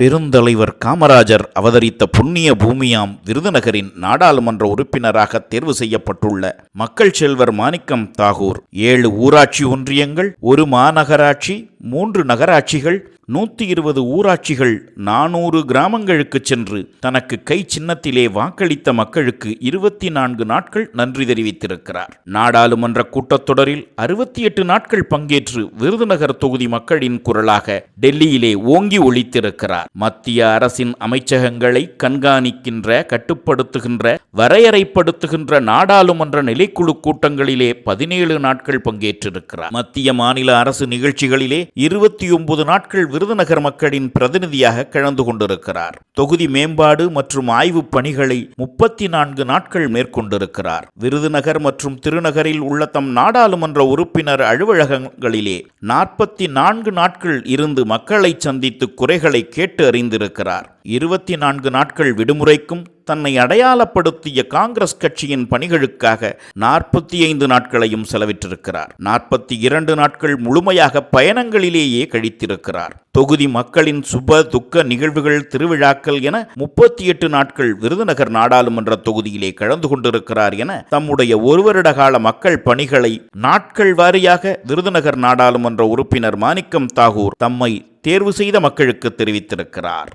பெருந்தலைவர் காமராஜர் அவதரித்த புண்ணிய பூமியாம் விருதுநகரின் நாடாளுமன்ற உறுப்பினராக தேர்வு செய்யப்பட்டுள்ள மக்கள் செல்வர் மாணிக்கம் தாகூர். ஏழு ஊராட்சி ஒன்றியங்கள் ஒரு மாநகராட்சி மூன்று நகராட்சிகள் நூற்றி இருபது ஊராட்சிகள் நானூறு கிராமங்களுக்கு சென்று தனக்கு கை சின்னத்திலே வாக்களித்த மக்களுக்கு இருபத்தி நான்கு நாட்கள் நன்றி தெரிவித்திருக்கிறார். நாடாளுமன்ற கூட்டத்தொடரில் அறுபத்தி எட்டு நாட்கள் பங்கேற்று விருதுநகர் தொகுதி மக்களின் குரலாக டெல்லியிலே ஓங்கி ஒழித்திருக்கிறார் மத்திய அரசின் அமைச்சகங்களை கண்காணிக்கின்ற கட்டுப்படுத்துகின்ற வரையறைப்படுத்துகின்ற நாடாளுமன்ற நிலைக்குழு கூட்டங்களிலே பதினேழு நாட்கள் பங்கேற்றிருக்கிறார். மத்திய மாநில அரசு நிகழ்ச்சிகளிலே இருபத்தி ஒன்பது நாட்கள் விருதுநகர் மக்களின் பிரதிநிதியாக கலந்து கொண்டிருக்கிறார். தொகுதி மேம்பாடு மற்றும் ஆய்வு பணிகளை முப்பத்தி நான்கு நாட்கள் மேற்கொண்டிருக்கிறார். விருதுநகர் மற்றும் திருநகரில் உள்ள தம் நாடாளுமன்ற உறுப்பினர் அலுவலகங்களிலே நாற்பத்தி நான்கு நாட்கள் இருந்து மக்களை சந்தித்து குறைகளை கேட்டு அறிந்திருக்கிறார். இருபத்தி நான்கு நாட்கள் விடுமுறைக்கும் தன்னை அடையாளப்படுத்திய காங்கிரஸ் கட்சியின் பணிகளுக்காக நாற்பத்தி ஐந்து நாட்களையும் செலவிட்டிருக்கிறார். நாற்பத்தி இரண்டு நாட்கள் முழுமையாக பயணங்களிலேயே கழித்திருக்கிறார். தொகுதி மக்களின் சுப துக்க நிகழ்வுகள் திருவிழாக்கள் என முப்பத்தி எட்டு நாட்கள் விருதுநகர் நாடாளுமன்ற தொகுதியிலே கலந்து கொண்டிருக்கிறார் என தம்முடைய ஒரு வருட கால மக்கள் பணிகளை நாட்கள் வாரியாக விருதுநகர் நாடாளுமன்ற உறுப்பினர் மாணிக்கம் தாகூர் தம்மை தேர்வு செய்த மக்களுக்கு தெரிவித்திருக்கிறார்.